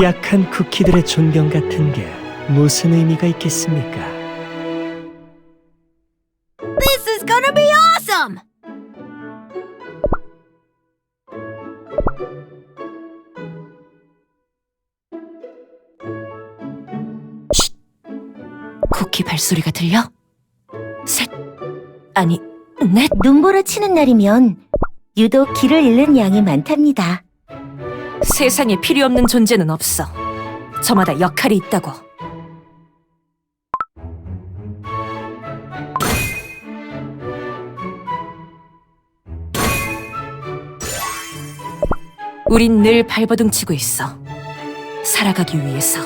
약한 쿠키들의 존경 같은 게 무슨 의미가 있겠습니까? This is gonna be awesome! 쿠키 발소리가 들려? 셋, 아니, 넷. 눈보라 치는 날이면 유독 길을 잃는 양이 많답니다. 세상에 필요 없는 존재는 없어. 저마다 역할이 있다고. 우린 늘 발버둥 치고 있어. 살아가기 위해서.